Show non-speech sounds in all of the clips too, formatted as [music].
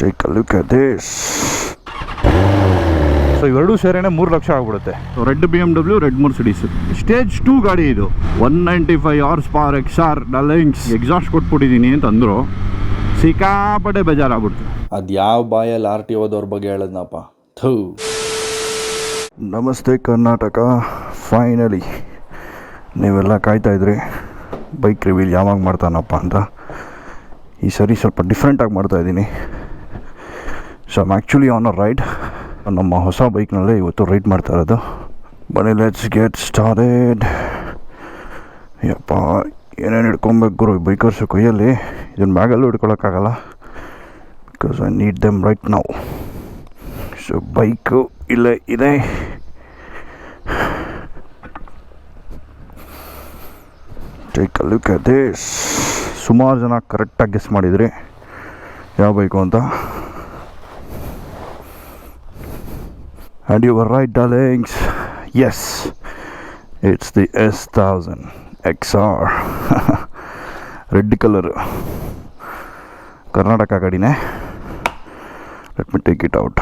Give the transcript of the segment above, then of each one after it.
Take a look at this so ಇವೆರಡೂ ಸೇರೇನೆ ಮೂರು ಲಕ್ಷ ಆಗ್ಬಿಡುತ್ತೆ. Red B M W red Mercedes stage two ಗಾಡಿ ಇದು. One ninety five hours par X R darlings exhaust ಕೊಟ್ಬಿಟ್ಟಿದ್ದೀನಿ ಅಂತ ಅಂದರು ಸಿಕ್ಕಾಪಟ್ಟೆ ಬೇಜಾರಾಗ್ಬಿಡ್ತು. ಅದು ಯಾವ ಬಾಯಲ್ಲಿ ಆರ್ ಟಿ ಓದವ್ರ ಬಗ್ಗೆ ಹೇಳದ್ನಪ್ಪ. ಥೂ. ನಮಸ್ತೆ ಕರ್ನಾಟಕ. ಫೈನಲಿ ನೀವೆಲ್ಲ ಕಾಯ್ತಾ ಇದ್ರಿ. ಬೈಕ್ ರಿವೀಲ್ ಯಾವಾಗ ಮಾಡ್ತಾನಪ್ಪ ಅಂತ. ಈ ಸರಿ ಸ್ವಲ್ಪ ಡಿಫ್ರೆಂಟಾಗಿ ಮಾಡ್ತಾ ಇದ್ದೀನಿ. So I'm actually on a ride ನಮ್ಮ ಹೊಸ ಬೈಕ್ನಲ್ಲೇ ಇವತ್ತು ರೈಡ್ ಮಾಡ್ತಾ ಇರೋದು. ಬನ್ನಿ ಲೆಟ್ಸ್ ಗೆಟ್ ಸ್ಟಾರ್ಟೆಡ್ ಯಪ್ಪ, ಏನೇನು ಹಿಡ್ಕೊಬೇಕು ಗುರು ಬೈಕರ್ಸ್ ಕೈಯಲ್ಲಿ? ಇದನ್ನ ಬ್ಯಾಗಲ್ಲೂ ಹಿಡ್ಕೊಳಕ್ಕಾಗಲ್ಲ. Because I need them right ನಾವು ಸೊ ಬೈಕು ಇಲ್ಲೇ ಇದೆ. ಟೇಕ್ ಲುಕ್ ಅಟ್ ದಿಸ್ ಸುಮಾರು ಜನ ಕರೆಕ್ಟಾಗಿ ಗೆಸ್ ಮಾಡಿದ್ರಿ. ಯಾವ ಬೈಕು ಅಂತ? Where right darlings yes it's the S thousand X R red colour Karnataka ಗಾಡಿನೇ let me take it out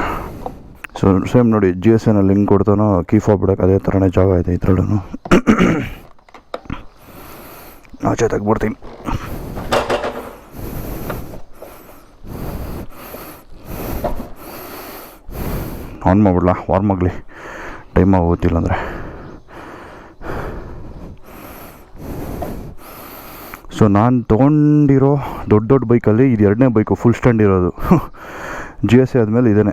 so same ನೋಡಿ ಜಿ ಎಸ್ ಎನಲ್ಲಿ ಲಿಂಕ್ ಕೊಡ್ತಾನೋ ಕೀ ಫಾರ್ ಬಿಡೋಕೆ ಅದೇ ಥರನೇ ಜಾಗ ಇದೆ ಇದ್ರಲ್ಲೂ ಆಚೆ [coughs] ತೆಗ್ಬಿಡ್ತೀನಿ ಆನ್ ಮಾಡ್ಬಿಡ್ಲಾ ವಾರ್ಮ್ ಆಗಲಿ. ಟೈಮ್ ಆಗೋತಿಲ್ಲ ಅಂದರೆ. ಸೊ ನಾನು ತೊಗೊಂಡಿರೋ ದೊಡ್ಡ ದೊಡ್ಡ ಬೈಕಲ್ಲಿ ಇದು ಎರಡನೇ ಬೈಕು ಫುಲ್ ಸ್ಟ್ಯಾಂಡ್ ಇರೋದು. ಜಿ ಎಸ್ ಎ ಆದಮೇಲೆ ಇದೇ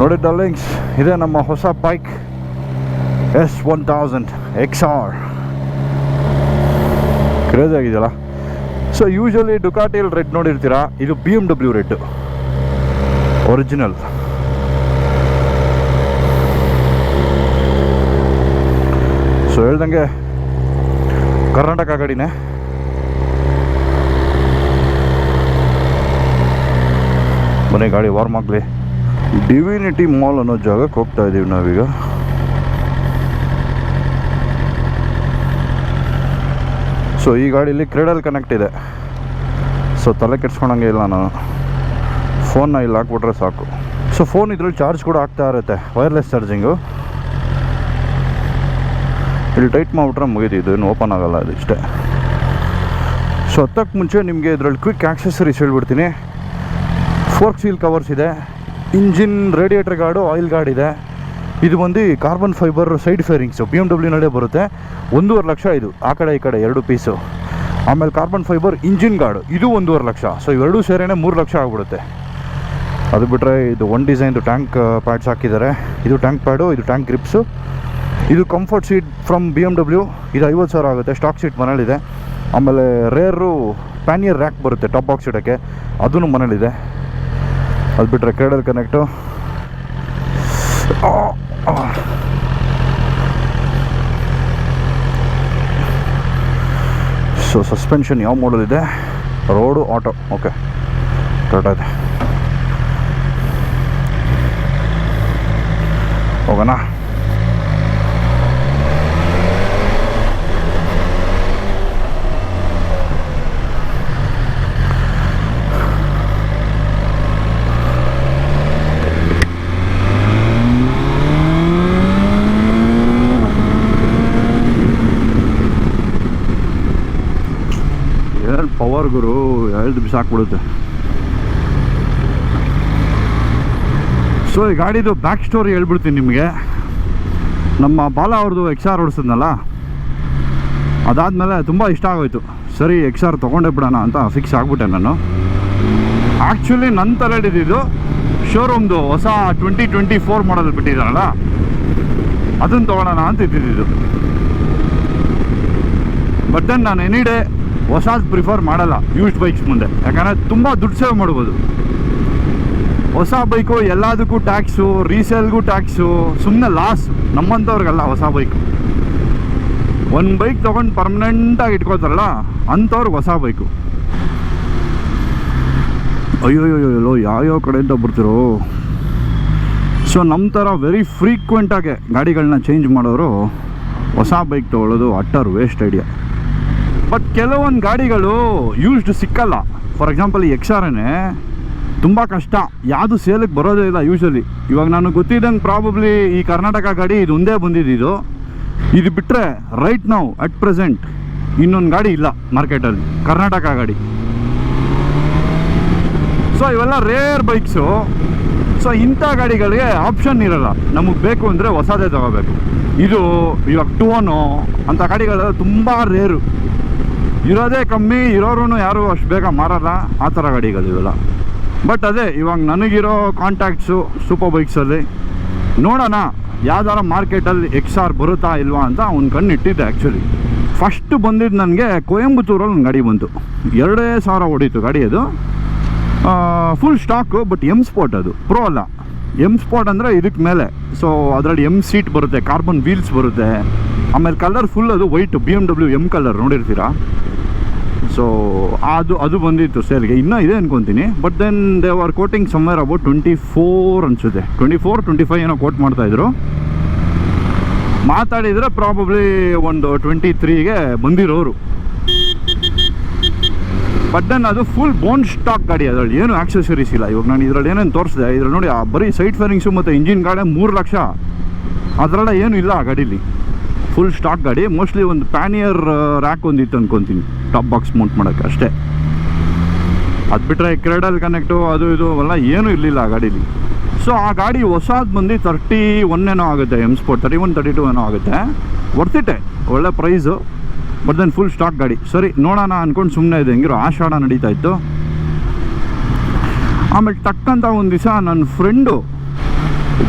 ನೋಡಿ ಡಾರ್ಲಿಂಗ್ಸ್ ಇದೆ ನಮ್ಮ ಹೊಸ bike S one thousand X R craze ಆಗಿದೆಯಲ್ಲ? ಸೊ ಯೂಶಲಿ ಡುಕಾಟಿಯಲ್ಲಿ ರೆಡ್ ನೋಡಿರ್ತೀರಾ? ಇದು B M W red original so ಹೇಳ್ದಂಗೆ ಕರ್ನಾಟಕ ಗಾಡಿನೇ. ಮನೆ ಗಾಡಿ ವಾರ್ಮ್ ಆಗಲಿ. ಡಿವಿನಿಟಿ ಮಾಲ್ ಅನ್ನೋ ಜಾಗಕ್ಕೆ ಹೋಗ್ತಾ ಇದ್ದೀವಿ ನಾವೀಗ. ಸೊ ಈ ಗಾಡಿಲಿ ಕ್ರೀಡಲ್ ಕನೆಕ್ಟ್ ಇದೆ. ಸೊ ತಲೆ ಕೆಡ್ಸ್ಕೊಳಂಗೆ ಇಲ್ಲ ನಾನು. ಫೋನ್ನ ಇಲ್ಲಿ ಹಾಕ್ಬಿಟ್ರೆ ಸಾಕು. ಸೊ ಫೋನ್ ಇದ್ರಲ್ಲಿ ಚಾರ್ಜ್ ಕೂಡ ಆಗ್ತಾ ಇರುತ್ತೆ. ವೈರ್ಲೆಸ್ ಚಾರ್ಜಿಂಗು ಇಲ್ಲಿ ಟೈಟ್ ಮಾಡಿಬಿಟ್ರೆ ಮುಗಿದಿದ್ದು ಇನ್ನು ಓಪನ್ ಆಗೋಲ್ಲ ಅದು ಇಷ್ಟೇ. ಸೊ ಹತ್ತಕ್ಕೆ ಮುಂಚೆ ನಿಮಗೆ ಇದರಲ್ಲಿ ಕ್ವಿಕ್ ಆಕ್ಸೆಸರೀಸ್ ಹೇಳ್ಬಿಡ್ತೀನಿ. ಫೋರ್ಕ್ ಸೀಲ್ ಕವರ್ಸ್ ಇದೆ. Engine radiator guard oil guard ಇದೆ ಇದು ಬಂದು carbon fibre side fairings B M ಡಬ್ಲ್ಯೂನಲ್ಲೇ ಬರುತ್ತೆ. ಒಂದೂವರೆ ಲಕ್ಷ ಇದು. ಆ ಕಡೆ, ಈ ಕಡೆ ಎರಡು ಪೀಸು ಆಮೇಲೆ ಕಾರ್ಬನ್ ಫೈಬರ್ ಇಂಜಿನ್ ಗಾರ್ಡು ಇದು ಒಂದೂವರೆ ಲಕ್ಷ. ಸೊ ಇವೆರಡೂ ಸೇರೇನೆ ಮೂರು ಲಕ್ಷ ಆಗಿಬಿಡುತ್ತೆ. ಅದು ಬಿಟ್ಟರೆ ಇದು ಒನ್ ಡಿಸೈನ್ದು ಟ್ಯಾಂಕ್ ಪ್ಯಾಡ್ಸ್ ಹಾಕಿದ್ದಾರೆ. ಇದು ಟ್ಯಾಂಕ್ ಪ್ಯಾಡು ಇದು ಟ್ಯಾಂಕ್ ಗ್ರಿಪ್ಸು ಇದು comfort seat from B M W ಇದು ಐವತ್ತು ಸಾವಿರ ಆಗುತ್ತೆ. ಸ್ಟಾಕ್ ಸೀಟ್ ಮನೇಲಿದೆ. ಆಮೇಲೆ ರೇರು ಪ್ಯಾನಿಯರ್ ರ್ಯಾಕ್ ಬರುತ್ತೆ ಟಾಪ್ ಬಾಕ್ಸ್ ಇಡೋಕ್ಕೆ. ಅದೂ ಮನೇಲಿದೆ. ಅದು ಬಿಟ್ಟರೆ ಕೇಡಲ್ ಕನೆಕ್ಟು ಸೊ ಸಸ್ಪೆನ್ಷನ್ ಯಾವ ಮಾಡಲ್ ಇದೆ? ರೋಡು ಆಟೋ ಓಕೆ ಇದೆ ಹೋಗೋಣ ಎರಡು ಪವರ್ ಗುರು ಎರಡು ಬಿಸಾಕ್ಬಿಡುತ್ತೆ ಸೊ ಈ ಗಾಡಿದು ಬ್ಯಾಕ್ ಸ್ಟೋರಿ ಹೇಳ್ಬಿಡ್ತೀನಿ ನಿಮಗೆ. ನಮ್ಮ ಬಾಲ ಅವ್ರದ್ದು ಎಕ್ಸ್ ಆರ್ ಓಡಿಸಿದ್ನಲ್ಲ, ಅದಾದಮೇಲೆ ತುಂಬ ಇಷ್ಟ ಆಗೋಯ್ತು. ಸರಿ ಎಕ್ಸ್ ಆರ್ ತೊಗೊಂಡೇ ಬಿಡೋಣ ಅಂತ ಫಿಕ್ಸ್ ಆಗಿಬಿಟ್ಟೆ ನಾನು. ಆ್ಯಕ್ಚುಲಿ ನನ್ನ ತಲೆಡಿದ್ದು ಶೋರೂಮ್ದು ಹೊಸ ಟ್ವೆಂಟಿ ಟ್ವೆಂಟಿ ಫೋರ್ ಮಾಡಲ್ ಬಿಟ್ಟಿದ್ದಾರಲ್ಲ ಅದನ್ನು ತೊಗೊಳೋಣ ಅಂತ ಇದ್ದಿದ್ದು. ಬಟ್ ದೆನ್ ನಾನು ಎನಿ ಡೇ ಹೊಸದು ಪ್ರಿಫರ್ ಮಾಡಲ್ಲ ಯೂಸ್ಡ್ ಬೈಕ್ಸ್ ಮುಂದೆ. ಯಾಕಂದರೆ ತುಂಬ ದುಡ್ಡು ಸೇವ್ ಮಾಡ್ಬೋದು. ಹೊಸ ಬೈಕು ಎಲ್ಲದಕ್ಕೂ ಟ್ಯಾಕ್ಸು ರೀಸೇಲ್ಗೂ ಟ್ಯಾಕ್ಸು ಸುಮ್ಮನೆ ಲಾಸ್ ನಮ್ಮಂಥವ್ರಿಗಲ್ಲ ಹೊಸ ಬೈಕು ಒಂದು ಬೈಕ್ ತೊಗೊಂಡು ಪರ್ಮನೆಂಟಾಗಿ ಇಟ್ಕೋತಾರಲ್ಲ, ಅಂಥವ್ರಿಗೆ ಹೊಸ ಬೈಕು ಅಯ್ಯೋ ಅಯ್ಯೋ ಯಾವ್ಯಾವ ಕಡೆಯಿಂದ ಬರ್ತಿರೋ? ಸೊ ನಮ್ಮ ಥರ ವೆರಿ ಫ್ರೀಕ್ವೆಂಟಾಗೆ ಗಾಡಿಗಳನ್ನ ಚೇಂಜ್ ಮಾಡೋರು ಹೊಸ ಬೈಕ್ ತೊಗೊಳ್ಳೋದು ಅಟ್ಟರ್ ವೇಸ್ಟ್ ಐಡಿಯಾ ಬಟ್ ಕೆಲವೊಂದು ಗಾಡಿಗಳು ಯೂಸ್ಡ್ ಸಿಕ್ಕಲ್ಲ. ಫಾರ್ ಎಕ್ಸಾಂಪಲ್ ಈ ಎಕ್ಸಾರನೇ ತುಂಬ ಕಷ್ಟ. ಯಾವುದು ಸೇಲಿಗೆ ಬರೋದೇ ಇಲ್ಲ ಯೂಶ್ವಲಿ ಇವಾಗ ನಾನು ಗೊತ್ತಿದ್ದಂಗೆ ಪ್ರಾಬಬ್ಲಿ ಈ ಕರ್ನಾಟಕ ಗಾಡಿ ಇದು ಒಂದೇ ಬಂದಿದ್ದು ಇದು. ಬಿಟ್ಟರೆ ರೈಟ್ ನಾವು ಅಟ್ ಪ್ರೆಸೆಂಟ್ ಇನ್ನೊಂದು ಗಾಡಿ ಇಲ್ಲ ಮಾರ್ಕೆಟಲ್ಲಿ ಕರ್ನಾಟಕ ಗಾಡಿ. ಸೊ ಇವೆಲ್ಲ ರೇರ್ ಬೈಕ್ಸು ಸೊ ಇಂಥ ಗಾಡಿಗಳಿಗೆ ಆಪ್ಷನ್ ಇರಲ್ಲ. ನಮಗೆ ಬೇಕು ಅಂದರೆ ಹೊಸದೇ ತಗೋಬೇಕು. ಇದು ಇವಾಗ ಟೂನು ಅಂಥ ಗಾಡಿಗಳೆಲ್ಲ ತುಂಬ ರೇರು ಇರೋದೇ ಕಮ್ಮಿ ಇರೋರು ಯಾರು ಅಷ್ಟು ಬೇಗ ಮಾರಲ್ಲ. ಆ ಥರ ಗಾಡಿಗಳು ಇವೆಲ್ಲ. ಬಟ್ ಅದೇ, ಇವಾಗ ನನಗಿರೋ ಕಾಂಟ್ಯಾಕ್ಟ್ಸು ಸೂಪರ್ ಬೈಕ್ಸಲ್ಲಿ ನೋಡೋಣ, ಯಾವ್ದಾರ ಮಾರ್ಕೆಟಲ್ಲಿ ಎಕ್ಸ್ ಆರ್ ಬರುತ್ತಾ ಇಲ್ವಾ ಅಂತ ಅವ್ನ ಕಣ್ಣು ಇಟ್ಟಿದ್ದೆ ಆ್ಯಕ್ಚುಲಿ ಫಸ್ಟ್ ಬಂದಿದ್ದು ನನಗೆ ಕೊಯಂಬತ್ತೂರಲ್ಲಿ ಒಂದು ಗಾಡಿ ಬಂತು. ಎರಡೇ ಸಾವಿರ ಹೊಡೀತು ಗಾಡಿ ಅದು. Full stock but M sport ಅದು. ಪ್ರೋ ಅಲ್ಲ. ಎಂ ಸ್ಪಾಟ್ ಅಂದರೆ ಇದಕ್ಕೆ ಮೇಲೆ. ಸೊ ಅದರಲ್ಲಿ ಎಂ ಸೀಟ್ ಬರುತ್ತೆ ಕಾರ್ಬನ್ ವೀಲ್ಸ್ ಬರುತ್ತೆ. ಆಮೇಲೆ ಕಲರ್ ಫುಲ್ ಅದು white B M W M colour ನೋಡಿರ್ತೀರಾ? ಸೊ ಅದು ಅದು ಬಂದಿತ್ತು ಸೇಲ್ಗೆ ಇನ್ನೂ ಇದೆ ಅನ್ಕೊತೀನಿ. But then they are quoting somewhere about twenty four ಅನಿಸುತ್ತೆ. ಟ್ವೆಂಟಿ ಫೋರ್ ಟ್ವೆಂಟಿ ಫೈವ್ ಏನೋ ಕೋಟ್ ಮಾಡ್ತಾಯಿದ್ರು ಮಾತಾಡಿದರೆ ಪ್ರಾಬಬ್ಲಿ ಒಂದು ಟ್ವೆಂಟಿ ತ್ರೀಗೆ ಬಂದಿರೋರು. ಬಟ್ ದೆನ್ ಅದು ಫುಲ್ ಬೋನ್ ಸ್ಟಾಕ್ ಗಾಡಿ, ಅದರಲ್ಲಿ ಏನು ಆಕ್ಸೆಸರೀಸ್ ಇಲ್ಲ. ಇವಾಗ ನಾನು ಇದರಲ್ಲಿ ಏನೇನು ತೋರಿಸಿದೆ, ಇದ್ರಲ್ಲಿ ನೋಡಿ ಆ ಬರೀ ಸೈಡ್ ಫೇರಿಂಗ್ಸು ಮತ್ತು ಇಂಜಿನ್ ಗಾಡಿ ಮೂರು ಲಕ್ಷ. ಅದರಲ್ಲ ಏನು ಇಲ್ಲ ಆ ಗಾಡೀಲಿ. ಫುಲ್ ಸ್ಟಾಕ್ ಗಾಡಿ ಮೋಸ್ಟ್ಲಿ ಒಂದು ಪ್ಯಾನಿಯರ್ ರ್ಯಾಕ್ ಒಂದಿತ್ತು ಅನ್ಕೊತೀನಿ. ಟಾಪ್ ಬಾಕ್ಸ್ ಮೌಂಟ್ ಮಾಡೋಕ್ಕೆ ಅಷ್ಟೇ. ಅದು ಬಿಟ್ಟರೆ ಕ್ರೆಡಲ್ ಕನೆಕ್ಟು ಅದು ಇದು, ಅವೆಲ್ಲ ಏನೂ ಇರಲಿಲ್ಲ ಆ ಗಾಡೀಲಿ. ಸೊ ಆ ಗಾಡಿ ಹೊಸದು ಬಂದು ತರ್ಟಿ ಒನ್ ಏನೋ ಆಗುತ್ತೆ M sport thirty one thirty two ಏನೋ ಆಗುತ್ತೆ. ವರ್ತಿಟ್ಟೆ ಒಳ್ಳೆ price but then full stock ಗಾಡಿ. ಸರಿ, ನೋಡೋಣ ಅಂದ್ಕೊಂಡು ಸುಮ್ಮನೆ ಇದೆ ಹೆಂಗಿರೋ ಆಷಾಢ ನಡೀತಾ ಇತ್ತು. ಆಮೇಲೆ ಟಕ್ಕಂತ ಒಂದು ದಿವಸ ನನ್ನ ಫ್ರೆಂಡು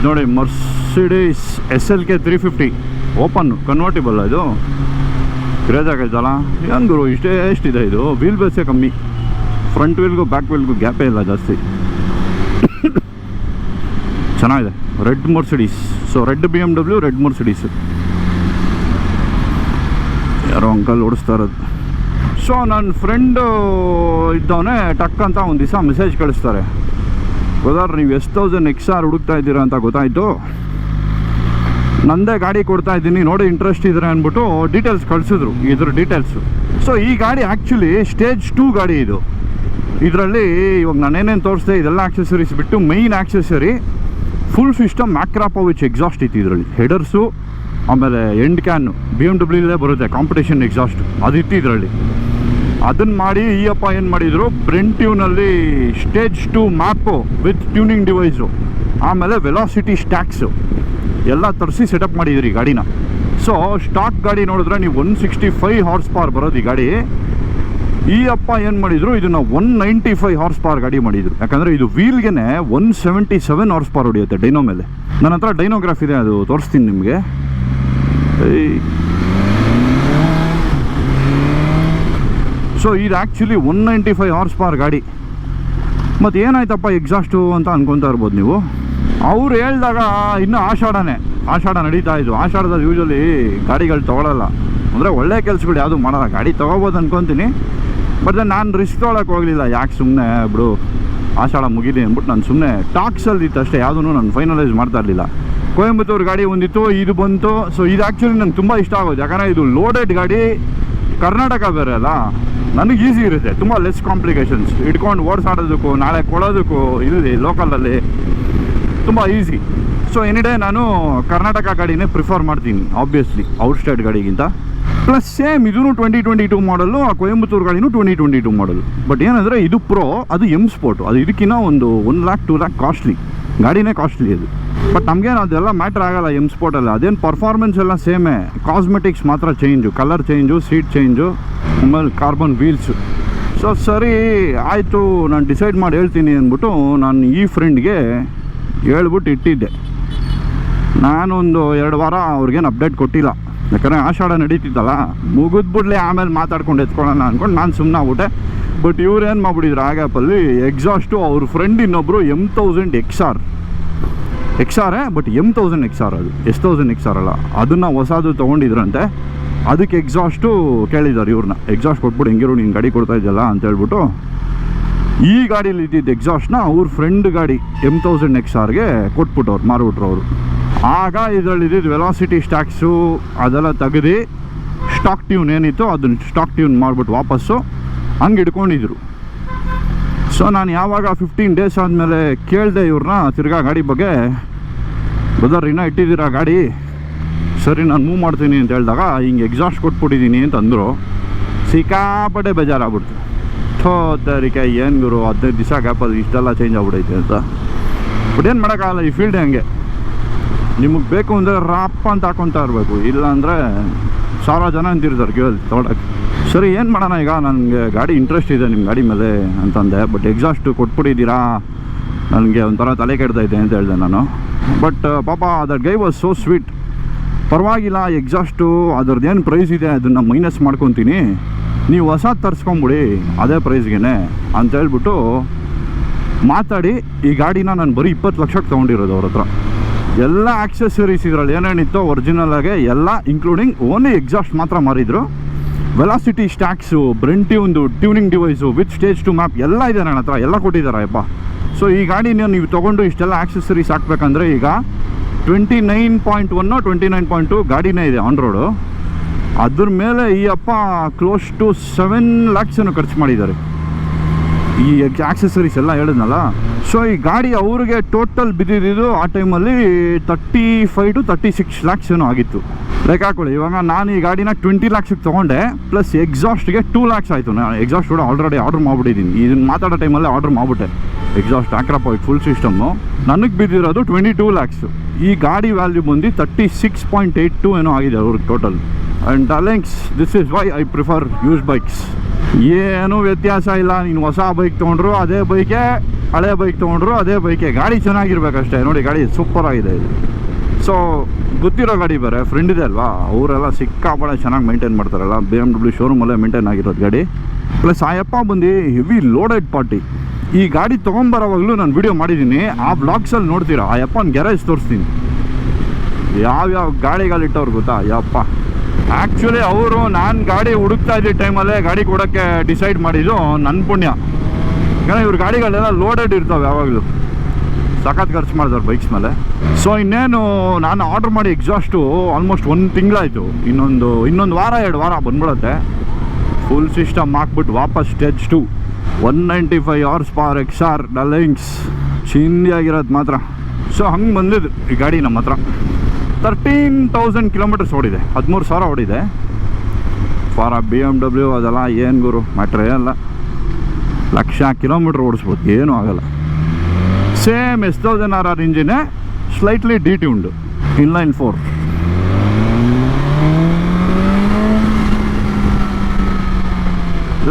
ನೋಡಿ Mercedes S L K three fifty open convertible ಅದು. ಕ್ರೇಜ್ ಆಗೈತಲ್ಲ? ಏನು ಗುರು, ಇಷ್ಟೇ, ಎಷ್ಟಿದೆ ಇದು? ವೀಲ್ ಬೇಸೇ ಕಮ್ಮಿ. ಫ್ರಂಟ್ ವೀಲ್ಗೂ ಬ್ಯಾಕ್ ವೀಲ್ಗೂ ಗ್ಯಾಪೇ ಇಲ್ಲ ಜಾಸ್ತಿ. [coughs] ಚೆನ್ನಾಗಿದೆ. Red Mercedes so red B M W red Mercedes ಯಾರೋ ಅಂಕಲ್ ಓಡಿಸ್ತಾ ಇರೋದು. ಸೊ ನನ್ನ ಫ್ರೆಂಡು ಇದ್ದವನೇ ಟಕ್ ಅಂತ ಒಂದು ದಿವಸ ಮೆಸೇಜ್ ಕಳಿಸ್ತಾರೆ. ಗೊತ್ತಾದ್ರೆ ನೀವು ಎಷ್ಟು ತೌಸಂಡ್ ಎಕ್ಸ್ ಆರ್ ಹುಡುಕ್ತಾ ಇದ್ದೀರಾ ಅಂತ ಗೊತ್ತಾಯಿತು? ನಂದೇ ಗಾಡಿ ಕೊಡ್ತಾ ಇದ್ದೀನಿ, ನೋಡಿ ಇಂಟ್ರೆಸ್ಟ್ ಇದ್ರೆ ಅಂದ್ಬಿಟ್ಟು ಡೀಟೇಲ್ಸ್ ಕಳಿಸಿದ್ರು, ಇದ್ರ ಡೀಟೇಲ್ಸು ಸೊ ಈ ಗಾಡಿ ಆ್ಯಕ್ಚುಲಿ ಸ್ಟೇಜ್ ಟೂ ಗಾಡಿ ಇದು. ಇದರಲ್ಲಿ ಇವಾಗ ನಾನೇನೇನು ತೋರಿಸ್ದೆ, ಇದೆಲ್ಲ ಆಕ್ಸೆಸರೀಸ್ ಬಿಟ್ಟು main accessory full system Akrapovic exhaust ಇತ್ತು ಇದರಲ್ಲಿ. ಹೆಡರ್ಸು ಆಮೇಲೆ ಎಂಡ್ ಕ್ಯಾನ್ ಬಿ ಎಂ ಡಬ್ಲ್ಯೂಲೇ ಬರುತ್ತೆ ಕಾಂಪಿಟೇಷನ್ ಎಕ್ಸಾಸ್ಟ್ ಅದಿತ್ತು ಇದರಲ್ಲಿ ಅದನ್ನು ಮಾಡಿ ಈ ಅಪ್ಪ ಏನು ಮಾಡಿದರು print ಟ್ಯೂನಲ್ಲಿ stage two map with tuning device ಆಮೇಲೆ ವೆಲಾಸಿಟಿ ಸ್ಟ್ಯಾಕ್ಸು ಎಲ್ಲ ತರಿಸಿ ಸೆಟಪ್ ಮಾಡಿದ್ರಿ ಈ ಗಾಡಿನ. ಸೊ ಸ್ಟಾಕ್ ಗಾಡಿ ನೋಡಿದ್ರೆ ನೀವು one sixty five horse power ಬರೋದು ಈ ಗಾಡಿ. ಈ ಅಪ್ಪ ಏನು ಮಾಡಿದರು, ಇದನ್ನು one ninety five horse power ಗಾಡಿ ಮಾಡಿದರು. ಯಾಕಂದರೆ ಇದು ವೀಲ್ಗೆ one seventy seven horse power ಹೊಡಿಯುತ್ತೆ ಡೈನೋ ಮೇಲೆ. ನನ್ನ ಹತ್ರ ಡೈನೋಗ್ರಾಫ್ ಇದೆ, ಅದು ತೋರಿಸ್ತೀನಿ ನಿಮಗೆ. ಸೊ ಇದು actually one ninety five horsepower ಗಾಡಿ. ಮತ್ತು ಏನಾಯ್ತಪ್ಪ ಎಕ್ಸಾಸ್ಟು ಅಂತ ಅನ್ಕೊತಾ ಇರ್ಬೋದು ನೀವು? ಅವ್ರು ಹೇಳಿದಾಗ ಇನ್ನೂ ಆಷಾಢನೇ, ಆಷಾಢ ನಡೀತಾ ಇದ್ದು ಆಷಾಢದಲ್ಲಿ ಯೂಶಲಿ ಗಾಡಿಗಳು ತೊಗೊಳಲ್ಲ. ಅಂದರೆ ಒಳ್ಳೆ ಕೆಲಸಗಳು ಯಾವುದು ಮಾಡಲ್ಲ. ಗಾಡಿ ತೊಗೋಬೋದು ಅನ್ಕೊತೀನಿ. ಬಟ್ ನಾನು ರಿಸ್ಕ್ ತೊಗೊಳಕ್ಕೆ ಹೋಗಲಿಲ್ಲ. ಯಾಕೆ ಸುಮ್ಮನೆ ಬಿಡು, ಆಷಾಢ ಮುಗಿದೆ ಅಂದ್ಬಿಟ್ಟು ನಾನು ಸುಮ್ಮನೆ ಟಾಕ್ಸಲ್ಲಿ ಇತ್ತು ಅಷ್ಟೇ. ಯಾವುದೂ ನಾನು ಫೈನಲೈಸ್ ಮಾಡ್ತಾ ಇರಲಿಲ್ಲ. ಕೊಯಂಬತ್ತೂರು ಗಾಡಿ ಒಂದಿತ್ತು, ಇದು ಬಂತು. ಸೊ ಇದು ಆ್ಯಕ್ಚುಲಿ ನಂಗೆ ತುಂಬ ಇಷ್ಟ ಆಗೋದು. ಯಾಕಂದರೆ ಇದು ಲೋಡೆಡ್ ಗಾಡಿ, ಕರ್ನಾಟಕ ಬೇರೆ ಅಲ್ಲ. ನನಗೆ ಈಸಿ ಇರುತ್ತೆ. ತುಂಬ ಲೆಸ್ ಕಾಂಪ್ಲಿಕೇಶನ್ಸ್ ಇಟ್ಕೊಂಡು ಓಡಿಸಾಡೋದಕ್ಕೂ, ನಾಳೆ ಕೊಡೋದಕ್ಕೂ ಇಲ್ಲಿ ಲೋಕಲಲ್ಲಿ ತುಂಬ ಈಸಿ ಸೊ ಎನಿಡೇ ನಾನು ಕರ್ನಾಟಕ ಗಾಡಿನೇ ಪ್ರಿಫರ್ ಮಾಡ್ತೀನಿ ಆಬ್ವಿಯಸ್ಲಿ ಔಟ್ ಸ್ಟೇಟ್ ಗಾಡಿಗಿಂತ. ಪ್ಲಸ್ ಸೇಮ್ ಇದೂ ಟ್ವೆಂಟಿ ಟ್ವೆಂಟಿ ಟೂ ಮಾಡಲು ಆ ಕೊಯಂಬತ್ತೂರು ಗಾಡಿನೂ ಟ್ವೆಂಟಿ ಟ್ವೆಂಟಿ ಟೂ ಮಾಡಲು ಬಟ್ ಏನಂದರೆ, ಇದು ಪ್ರೋ ಅದು ಎಂ ಸ್ಪೋರ್ಟು ಅದು ಇದಕ್ಕಿಂತ ಒಂದು one lakh two lakh costly ಗಾಡಿನೇ costly ಅದು. ಬಟ್ ನಮಗೇನು ಅದೆಲ್ಲ ಮ್ಯಾಟ್ರ್ ಆಗಲ್ಲ ಎಂ ಸ್ಪೋರ್ಟಲ್ಲ ಅದೇನು ಪರ್ಫಾರ್ಮೆನ್ಸ್ ಎಲ್ಲ ಸೇಮೇ ಕಾಸ್ಮೆಟಿಕ್ಸ್ ಮಾತ್ರ change colour change seat change ಆಮೇಲೆ ಕಾರ್ಬನ್ ವೀಲ್ಸು ಸೊ ಸರಿ, ಆಯಿತು, ನಾನು ಡಿಸೈಡ್ ಮಾಡಿ ಹೇಳ್ತೀನಿ ಅಂದ್ಬಿಟ್ಟು ನಾನು ಈ ಫ್ರೆಂಡ್ಗೆ ಹೇಳ್ಬಿಟ್ಟು ಇಟ್ಟಿದ್ದೆ. ನಾನೊಂದು ಎರಡು ವಾರ ಅವ್ರಿಗೇನು ಅಪ್ಡೇಟ್ ಕೊಟ್ಟಿಲ್ಲ. ಯಾಕಂದರೆ ಆಷಾಢ ನಡೀತಿತ್ತಲ್ಲ. ಮುಗಿದ್ಬಿಡ್ಲಿ ಆಮೇಲೆ ಮಾತಾಡ್ಕೊಂಡು ಎತ್ಕೊಳ್ಳೋಣ ಅಂದ್ಕೊಂಡು ನಾನು ಸುಮ್ಮನೆ ಆಗ್ಬಿಟ್ಟೆ. ಬಟ್ ಇವ್ರು ಏನು ಮಾಡ್ಬಿಟ್ಟಿದ್ರು ಆ ಗ್ಯಾಪಲ್ಲಿ ಎಕ್ಸಾಸ್ಟು ಅವ್ರ ಫ್ರೆಂಡ್ ಇನ್ನೊಬ್ಬರು M thousand X R X ಆರೇ but M thousand X R ಅದು. ಎಸ್ ತೌಸಂಡ್ ಎಕ್ಸ್ ಆರ್ ಅಲ್ಲ. ಅದನ್ನು ಹೊಸದು ತೊಗೊಂಡಿದ್ರಂತೆ. ಅದಕ್ಕೆ ಎಕ್ಸಾಸ್ಟು ಕೇಳಿದ್ದಾರೆ ಇವ್ರನ್ನ. ಎಕ್ಸಾಸ್ಟ್ ಕೊಟ್ಬಿಟ್ಟು ಹೆಂಗಿರು, ನೀನು ಗಾಡಿ ಕೊಡ್ತಾ ಇದ್ದಲ್ಲ ಅಂತ ಹೇಳ್ಬಿಟ್ಟು. ಈ ಗಾಡೀಲಿ ಇದ್ದಿದ್ದ ಎಕ್ಸಾಸ್ಟ್ನ ಅವ್ರ ಫ್ರೆಂಡ್ ಗಾಡಿ ಎಂ ತೌಸಂಡ್ ಎಕ್ಸ್ ಆರ್ಗೆ ಕೊಟ್ಬಿಟ್ಟವ್ರು ಮಾರ್ಬಿಟ್ರು ಅವರು ಆಗ ಇದರಲ್ಲಿ ಇದ್ದಿದ್ದು ವೆಲಾಸಿಟಿ ಸ್ಟ್ಯಾಕ್ಸು ಅದೆಲ್ಲ ತೆಗೆದು ಸ್ಟಾಕ್ ಟ್ಯೂನ್ ಏನಿತ್ತು ಅದನ್ನ ಸ್ಟಾಕ್ ಟ್ಯೂನ್ ಮಾಡಿಬಿಟ್ಟು ವಾಪಸ್ಸು ಹಂಗೆ ಇಟ್ಕೊಂಡಿದ್ರು ಸೊ ನಾನು ಯಾವಾಗ ಫಿಫ್ಟೀನ್ ಡೇಸ್ ಆದಮೇಲೆ ಕೇಳಿದೆ ಇವ್ರನ್ನ ತಿರ್ಗಾ ಗಾಡಿ ಬಗ್ಗೆ ಬದರ್ ಇನ್ನೂ ಇಟ್ಟಿದ್ದೀರಾ ಗಾಡಿ? ಸರಿ, ನಾನು ಮೂವ್ ಮಾಡ್ತೀನಿ ಅಂತ ಹೇಳಿದಾಗ ಹಿಂಗೆ ಎಕ್ಸಾಸ್ಟ್ ಕೊಟ್ಬಿಟ್ಟಿದ್ದೀನಿ ಅಂತ ಅಂದರು. ಸಿಕ್ಕಾಪಟ್ಟೆ ಬೇಜಾರಾಗ್ಬಿಡ್ತು. ಥೋ, ತರಿಕೆ, ಏನು ಗುರು, ಹದಿನೈದು ದಿವಸ ಅದು ಇಷ್ಟೆಲ್ಲ ಚೇಂಜ್ ಆಗ್ಬಿಡೈತೆ ಅಂತ. ಬಟ್ ಏನು ಮಾಡೋಕ್ಕಾಗಲ್ಲ, ಈ ಫೀಲ್ಡ್ ಹಂಗೆ. ನಿಮಗೆ ಬೇಕು ಅಂದರೆ ರಾಪ್ ಅಂತ ಹಾಕೊತಾ ಇರಬೇಕು. ಇಲ್ಲಾಂದರೆ ಸಾವಿರ ಜನ ಅಂತಿರ್ತಾರೆ ಕೇಳಿ ತೊಗೊಳಕ್ಕೆ. ಸರಿ, ಏನು ಮಾಡೋಣ ಈಗ? ನನಗೆ ಗಾಡಿ ಇಂಟ್ರೆಸ್ಟ್ ಇದೆ ನಿಮ್ಮ ಗಾಡಿ ಮೇಲೆ ಅಂತಂದೆ. ಬಟ್ ಎಕ್ಸಾಸ್ಟ್ ಕೊಟ್ಬಿಟ್ಟಿದ್ದೀರಾ? ನನಗೆ ಒಂಥರ ತಲೆ ಕೆಡ್ತೈತೆ ಅಂತ ಹೇಳಿದೆ ನಾನು. ಬಟ್ ಪಾಪ that guy was so sweet ಪರವಾಗಿಲ್ಲ ಎಕ್ಸಾಸ್ಟು ಅದ್ರದ್ದು ಏನು ಪ್ರೈಸ್ ಇದೆ, ಅದನ್ನು ಮೈನಸ್ ಮಾಡ್ಕೊತೀನಿ. ನೀವು ಹೊಸ ತರಿಸ್ಕೊಂಬಿಡಿ, ಅದೇ ಪ್ರೈಸ್ಗೆ ಅಂತ ಹೇಳ್ಬಿಟ್ಟು ಮಾತಾಡಿ, ಈ ಗಾಡಿನ ನಾನು ಬರೀ ಇಪ್ಪತ್ತು ಲಕ್ಷಕ್ಕೆ ತೊಗೊಂಡಿರೋದು ಅವ್ರ ಹತ್ರ. ಎಲ್ಲ ಆಕ್ಸೆಸರೀಸ್ ಇದರಲ್ಲಿ ಏನೇನಿತ್ತೋ ಒರಿಜಿನಲ್ ಆಗಿ ಎಲ್ಲ ಇನ್ಕ್ಲೂಡಿಂಗ್ ಓನ್ಲಿ ಎಕ್ಸಾಸ್ಟ್ ಮಾತ್ರ ಮಾರಿದ್ರು. ವೆಲಾಸಿಟಿ ಸ್ಟ್ಯಾಕ್ಸು ಬ್ರೆಂಟಿ ಒಂದು tuning device with stage two map ಎಲ್ಲ ಇದೆ ನನ್ನ ಹತ್ರ, ಎಲ್ಲ ಕೊಟ್ಟಿದ್ದಾರೆ ಅಪ್ಪ ಸೊ ಈ ಗಾಡಿನ ನೀವು ತೊಗೊಂಡು ಇಷ್ಟೆಲ್ಲ ಆಕ್ಸೆಸರೀಸ್ ಹಾಕ್ಬೇಕಂದ್ರೆ ಈಗ twenty nine point one twenty nine point two ಗಾಡಿನೇ ಇದೆ ಆನ್ ರೋಡು ಅದ್ರ ಮೇಲೆ ಈ ಅಪ್ಪ ಕ್ಲೋಸ್ ಟು ಸೆವೆನ್ ಲ್ಯಾಕ್ಸನ್ನು ಖರ್ಚು ಮಾಡಿದ್ದಾರೆ. ಈ ಆಕ್ಸೆಸರೀಸ್ ಎಲ್ಲ ಹೇಳಿದ್ನಲ್ಲ. ಸೊ ಈ ಗಾಡಿ ಅವ್ರಿಗೆ ಟೋಟಲ್ ಬಿದ್ದಿದ್ದು ಆ ಟೈಮಲ್ಲಿ thirty five to thirty six lakhs ಏನೋ ಆಗಿತ್ತು. ಲೆಕ್ಕ ಹಾಕೊಳ್ಳಿ. ಇವಾಗ ನಾನು ಈ ಗಾಡಿನ ಟ್ವೆಂಟಿ ಲ್ಯಾಕ್ಸಿಗೆ ತೊಗೊಂಡೆ ಪ್ಲಸ್ ಎಕ್ಸಾಸ್ಟ್ಗೆ ಟೂ ಲ್ಯಾಕ್ಸ್ ಆಯಿತು. ನಾನು ಎಕ್ಸಾಸ್ಟ್ ಕೂಡ ಆಲ್ರೆಡಿ ಆರ್ಡ್ರ್ ಮಾಡಿಬಿಟ್ಟಿದ್ದೀನಿ. ಇದನ್ನು ಮಾತಾಡೋ ಟೈಮಲ್ಲಿ ಆರ್ಡ್ರ್ ಮಾಡಿಬಿಟ್ಟೆ. ಎಕ್ಸಾಸ್ಟ್ ಆಕ್ರಪ್ಪ ಫುಲ್ ಸಿಸ್ಟಮ್ಮು ನನಗೆ ಬಿದ್ದಿರೋದು ಟ್ವೆಂಟಿ ಟೂ ಲ್ಯಾಕ್ಸು ಈ ಗಾಡಿ ವ್ಯಾಲ್ಯೂ ಬಂದು thirty six point eight two ಏನೋ ಆಗಿದೆ ಅವ್ರಿಗೆ total and darlings this is why I prefer use bikes ಏನೂ ವ್ಯತ್ಯಾಸ ಇಲ್ಲ. ನೀನು ಹೊಸ ಬೈಕ್ ತೊಗೊಂಡ್ರು ಅದೇ ಬೈಕೆ ಹಳೆ ಬೈಕ್ ತೊಗೊಂಡ್ರು ಅದೇ ಬೈಕೆ ಗಾಡಿ ಚೆನ್ನಾಗಿರ್ಬೇಕಷ್ಟೇ. ನೋಡಿ, ಗಾಡಿ ಸೂಪರ್ ಆಗಿದೆ. ಇದು ಸೊ ಗೊತ್ತಿರೋ ಗಾಡಿ ಬೇರೆ ಫ್ರೆಂಡ್ ಇದೆ ಅಲ್ವಾ? ಅವರೆಲ್ಲ ಸಿಕ್ಕಾಪಡೆ ಚೆನ್ನಾಗಿ ಮೈಂಟೈನ್ ಮಾಡ್ತಾರಲ್ಲ. ಬಿ ಎಂ ಡಬ್ಲ್ಯೂ ಶೋರೂಮಲ್ಲೇ ಮೇಂಟೈನ್ ಆಗಿರೋದು ಗಾಡಿ. ಪ್ಲಸ್ ಆ ಯಪ್ಪ ಬಂದು ಹೆವಿ ಲೋಡೆಡ್ ಪಾರ್ಟಿ ಈ ಗಾಡಿ ತೊಗೊಂಬರೋವಾಗಲೂ ನಾನು ವಿಡಿಯೋ ಮಾಡಿದ್ದೀನಿ. ಆ ಬ್ಲಾಗ್ಸಲ್ಲಿ ನೋಡ್ತೀರಾ? ಆ ಯಪ್ಪನ ಗ್ಯಾರೇಜ್ ತೋರಿಸ್ತೀನಿ. ಯಾವ್ಯಾವ ಗಾಡಿಗಳಿಟ್ಟವ್ರು ಗೊತ್ತಾ? ಯಪ್ಪ ಆ್ಯಕ್ಚುಲಿ ಅವರು ನಾನು ಗಾಡಿ ಹುಡುಕ್ತಾ ಇದ್ದ ಟೈಮಲ್ಲೇ ಗಾಡಿ ಕೊಡೋಕ್ಕೆ ಡಿಸೈಡ್ ಮಾಡಿದ್ದು ನನ್ನ ಪುಣ್ಯ. ಯಾಕಂದರೆ ಇವ್ರ ಗಾಡಿಗಳೆಲ್ಲ ಲೋಡೆಡ್ ಇರ್ತಾವೆ ಯಾವಾಗಲೂ. ಸಖತ್ ಖರ್ಚು ಮಾಡಿದವ್ರು ಬೈಕ್ಸ್ ಮೇಲೆ. ಸೊ ಇನ್ನೇನು ನಾನು ಆರ್ಡ್ರ್ ಮಾಡಿ ಎಕ್ಸಾಸ್ಟು ಆಲ್ಮೋಸ್ಟ್ ಒಂದು ತಿಂಗಳಾಯಿತು. ಇನ್ನೊಂದು ಇನ್ನೊಂದು ವಾರ, ಎರಡು ವಾರ ಬಂದ್ಬಿಡುತ್ತೆ. ಫುಲ್ ಸಿಸ್ಟಮ್ ಹಾಕ್ಬಿಟ್ಟು ವಾಪಸ್ stage two one ninety five hours ಪಾರ್ ಎಕ್ಸ್ ಆರ್ ಡಲ್ಲಿಂಗ್ಸ್ ಚಿಂದಿಯಾಗಿರೋದು ಮಾತ್ರ. ಸೊ ಹಂಗೆ ಬಂದಿದ್ದು ಈ ಗಾಡಿ ನಮ್ಮ ಹತ್ರ. ತರ್ಟೀನ್ ತೌಸಂಡ್ ಕಿಲೋಮೀಟರ್ಸ್ ಓಡಿದೆ. ಹದಿಮೂರು ಸಾವಿರ ಓಡಿದೆ. ಫಾರ್ ಬಿ ಎಂ ಡಬ್ಲ್ಯೂ ಅದೆಲ್ಲ ಏನು ಗುರು? ಮ್ಯಾಟ್ರೇ ಅಲ್ಲ. ಲಕ್ಷ ಕಿಲೋಮೀಟ್ರ್ ಓಡಿಸ್ಬೋದು. ಏನೂ ಆಗಲ್ಲ. Same S thousand R R ಇಂಜಿನೇ slightly detuned inline four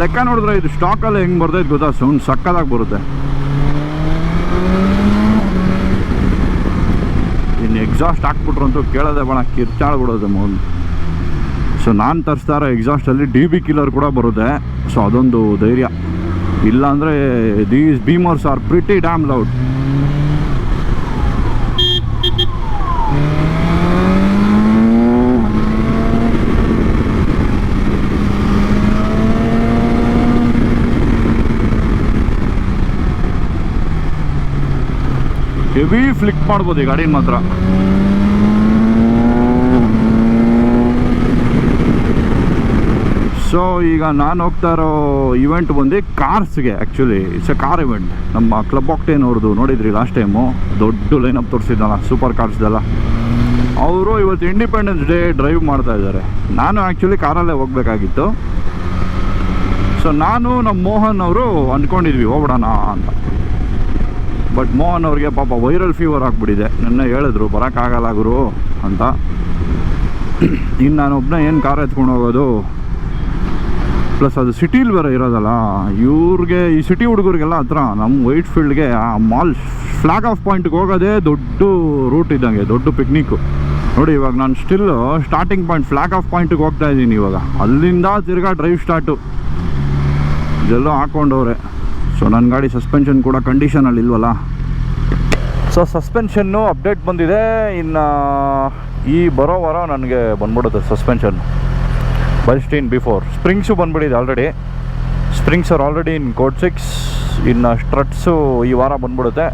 ಲೆಕ್ಕ ನೋಡಿದ್ರೆ ಇದು ಸ್ಟಾಕಲ್ಲಿ ಹೆಂಗೆ ಬರ್ತೈತೆ ಗೊತ್ತಾ? ಸೌಂಡ್ ಸಕ್ಕದಾಗಿ ಬರುತ್ತೆ. ಇನ್ನು ಎಕ್ಸಾಸ್ಟ್ ಹಾಕ್ಬಿಟ್ರು ಅಂತೂ ಕೇಳೋದೆ ಬೇಡ ಕಿರ್ಚಾಡ್ಬಿಡೋದೆ ಮೌನ್. ಸೊ ನಾನು ತರಿಸ್ತಾ ಇರೋ ಎಕ್ಸಾಸ್ಟಲ್ಲಿ ಡಿ ಬಿ ಕಿಲ್ಲರ್ ಕೂಡ ಬರುತ್ತೆ. ಸೊ ಅದೊಂದು ಧೈರ್ಯ. ಇಲ್ಲಾಂದರೆ these Beemers are pretty damn loud heavy flick ಮಾಡ್ಬೋದು ಈ ಗಾಡಿನ ಮಾತ್ರ. ಸೊ ಈಗ ನಾನು ಹೋಗ್ತಾ ಇರೋ ಇವೆಂಟ್ ಬಂದು ಕಾರ್ಸ್ಗೆ actually it's a car event ನಮ್ಮ ಕ್ಲಬ್ ಆಕ್ಟೇನ್ ಅವ್ರದ್ದು ನೋಡಿದ್ರಿ ಲಾಸ್ಟ್ ಟೈಮು ದೊಡ್ಡ ಲೈನಪ್ ತೋರಿಸಿದ್ದಲ್ಲ ಸೂಪರ್ ಕಾರ್ಸ್ದೆಲ್ಲ ಅವರು ಇವತ್ತು ಇಂಡಿಪೆಂಡೆನ್ಸ್ ಡೇ ಡ್ರೈವ್ ಮಾಡ್ತಾ ಇದ್ದಾರೆ. ನಾನು ಆ್ಯಕ್ಚುಲಿ ಕಾರಲ್ಲೇ ಹೋಗಬೇಕಾಗಿತ್ತು. ಸೊ ನಾನು ನಮ್ಮ ಮೋಹನ್ ಅವರು ಅಂದ್ಕೊಂಡಿದ್ವಿ, ಹೋಗ್ಬಿಡೋಣ ಅಂತ. ಬಟ್ ಮೋಹನ್ ಅವ್ರಿಗೆ ಪಾಪ ವೈರಲ್ ಫೀವರ್ ಆಗಿಬಿಟ್ಟಿದೆ. ನಿನ್ನೆ ಹೇಳಿದ್ರು, ಬರೋಕ್ಕಾಗಲ್ಲ ಗುರು ಅಂತ. [clears throat] ಇನ್ನು ನಾನು ಒಬ್ಬನೇ ಏನು ಕಾರ್ ಎತ್ಕೊಂಡು ಹೋಗೋದು ಪ್ಲಸ್ ಅದು ಸಿಟೀಲಿ ಬೇರೆ ಇರೋದಲ್ಲ, ಇವ್ರಿಗೆ ಈ ಸಿಟಿ ಹುಡುಗರಿಗೆಲ್ಲ ಹತ್ರ ನಮ್ಮ ವೈಟ್ ಫೀಲ್ಡ್ಗೆ ಆ ಮಾಲ್ ಫ್ಲಾಗ್ ಆಫ್ ಪಾಯಿಂಟ್ಗೆ ಹೋಗೋದೇ ದೊಡ್ಡ ರೂಟ್ ಇದ್ದಂಗೆ, ದೊಡ್ಡ ಪಿಕ್ನಿಕ್ಕು ನೋಡಿ, ಇವಾಗ ನಾನು still starting point flag off ಪಾಯಿಂಟಿಗೆ ಹೋಗ್ತಾ ಇದ್ದೀನಿ ಇವಾಗ. ಅಲ್ಲಿಂದ ತಿರ್ಗಾ ಡ್ರೈವ್ ಸ್ಟಾರ್ಟು ಇದೆಲ್ಲೋ ಹಾಕ್ಕೊಂಡವ್ರೆ ಸೊ ನನ್ನ ಗಾಡಿ ಸಸ್ಪೆನ್ಷನ್ ಕೂಡ ಕಂಡೀಷನಲ್ಲಿ ಇಲ್ವಲ್ಲ? ಸೊ ಸಸ್ಪೆನ್ಷನ್ನು ಅಪ್ಡೇಟ್ ಬಂದಿದೆ. ಇನ್ನು ಈ ಬರೋ ವಾರ ನನಗೆ ಬಂದ್ಬಿಡುತ್ತೆ ಸಸ್ಪೆನ್ಷನ್ ಬಲ್ಸ್ಟೀನ್ ಬಿಫೋರ್ ಸ್ಪ್ರಿಂಗ್ಸು ಬಂದ್ಬಿಟ್ಟಿದೆ already springs are already in code six ಇನ್ನು ಸ್ಟ್ರಟ್ಸು ಈ ವಾರ ಬಂದ್ಬಿಡುತ್ತೆ.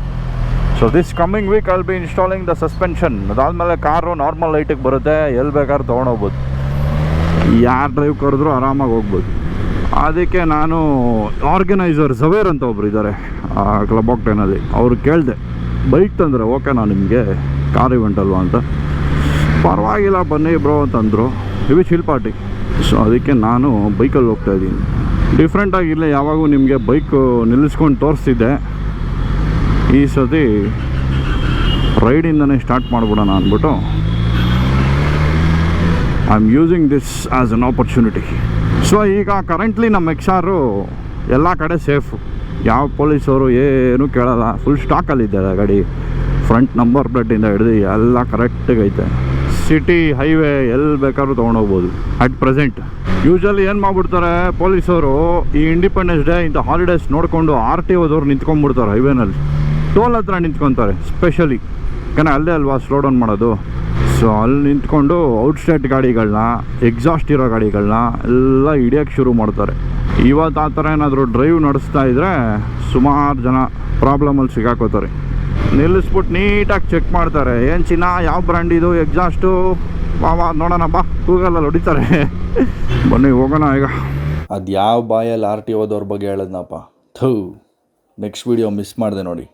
So this coming week I'll be installing the suspension ಅದಾದಮೇಲೆ ಕಾರು ನಾರ್ಮಲ್ ಲೈಟಿಗೆ ಬರುತ್ತೆ. ಎಲ್ಲಿ ಬೇಕಾದ್ರೂ ತೊಗೊಂಡೋಗ್ಬೋದು ಯಾರು ಡ್ರೈವ್ ಕರೆದ್ರೂ ಆರಾಮಾಗಿ ಹೋಗ್ಬೋದು. ಅದಕ್ಕೆ ನಾನು ಆರ್ಗನೈಸರ್ ಝವೇರ್ ಅಂತ ಒಬ್ರು ಇದ್ದಾರೆ ಕ್ಲಬ್ ಆಕ್ಟೈನಲ್ಲಿ ಅವ್ರು ಕೇಳಿದೆ ಬೈಕ್ ತಂದರೆ ಓಕೆನಾ ನಿಮಗೆ ಕಾರ್ ಇವೆಂಟ್ ಅಲ್ವಾ ಅಂತ. ಪರವಾಗಿಲ್ಲ, ಬನ್ನಿ ಬ್ರೋ ಅಂತಂದರು. ಇವಿ ಚಿಲ್ ಪಾರ್ಟಿ ಸೊ ಅದಕ್ಕೆ ನಾನು ಬೈಕಲ್ಲಿ ಹೋಗ್ತಾ ಇದ್ದೀನಿ. ಡಿಫ್ರೆಂಟಾಗಿಲ್ಲ ಯಾವಾಗೂ ನಿಮಗೆ ಬೈಕು ನಿಲ್ಲಿಸ್ಕೊಂಡು ತೋರಿಸ್ತಿದ್ದೆ. ಈ ಸತಿ ರೈಡಿಂದನೇ ಸ್ಟಾರ್ಟ್ ಮಾಡಿಬಿಡೋಣ ಅಂದ್ಬಿಟ್ಟು I am using this as an opportunity so ಈಗ ಕರೆಂಟ್ಲಿ ನಮ್ಮ ಎಕ್ಸಾರು ಎಲ್ಲ ಕಡೆ ಸೇಫು ಯಾವ ಪೊಲೀಸವರು ಏನೂ ಕೇಳಲ್ಲ. ಫುಲ್ ಸ್ಟಾಕಲ್ಲಿದ್ದಾರೆ ಗಾಡಿ. ಫ್ರಂಟ್ ನಂಬರ್ ಪ್ಲೇಟಿಂದ ಹಿಡಿದು ಎಲ್ಲ ಕರೆಕ್ಟಾಗಿ ಐತೆ. ಸಿಟಿ ಹೈವೇ ಎಲ್ಲಿ ಬೇಕಾದ್ರೂ ತೊಗೊಂಡೋಗ್ಬೋದು ಅಟ್ ಪ್ರೆಸೆಂಟ್ ಯೂಶಲಿ ಏನು ಮಾಡ್ಬಿಡ್ತಾರೆ ಪೊಲೀಸವರು ಈ ಇಂಡಿಪೆಂಡೆನ್ಸ್ ಡೇ ಇಂಥ ಹಾಲಿಡೇಸ್ ನೋಡಿಕೊಂಡು ಆರ್ ಟಿ ಓದವ್ರು ನಿಂತ್ಕೊಂಡ್ಬಿಡ್ತಾರೆ ಹೈವೇನಲ್ಲಿ ಟೋಲ್ ಹತ್ರ ನಿಂತ್ಕೊತಾರೆ ಸ್ಪೆಷಲಿ ಯಾಕಂದರೆ ಅಲ್ಲೇ ಅಲ್ವಾ ಸ್ಲೋ ಡೌನ್ ಮಾಡೋದು. ಸೊ ಅಲ್ಲಿ ನಿಂತ್ಕೊಂಡು ಔಟ್ಸ್ಟೇಟ್ ಗಾಡಿಗಳನ್ನ ಎಕ್ಸಾಸ್ಟ್ ಇರೋ ಗಾಡಿಗಳನ್ನ ಎಲ್ಲ ಹಿಡಿಯೋಕ್ಕೆ ಶುರು ಮಾಡ್ತಾರೆ. ಇವತ್ತು ಆ ಥರ ಏನಾದರೂ ಡ್ರೈವ್ ನಡೆಸ್ತಾ ಇದ್ದರೆ ಸುಮಾರು ಜನ ಪ್ರಾಬ್ಲಮಲ್ಲಿ ಸಿಗಾಕೋತಾರೆ. ನಿಲ್ಲಿಸ್ಬಿಟ್ಟು ನೀಟಾಗಿ ಚೆಕ್ ಮಾಡ್ತಾರೆ. ಏನು ಚಿನ್ನ, ಯಾವ ಬ್ರ್ಯಾಂಡ್ ಇದು ಎಕ್ಸಾಸ್ಟು ಬಾ ನೋಡೋಣ, ಬಾ. ಗೂಗಲಲ್ಲಿ ಹೊಡಿತಾರೆ. [laughs] ಬನ್ನಿ, ಹೋಗೋಣ ಈಗ. ಅದು ಯಾವ ಬಾಯಲ್ಲಿ ಆರ್ ಟಿ ಓದವ್ರ ಬಗ್ಗೆ ಹೇಳದ್ನಪ್ಪ? ಥೂ ನೆಕ್ಸ್ಟ್ ವಿಡಿಯೋ ಮಿಸ್ ಮಾಡಿದೆ ನೋಡಿ.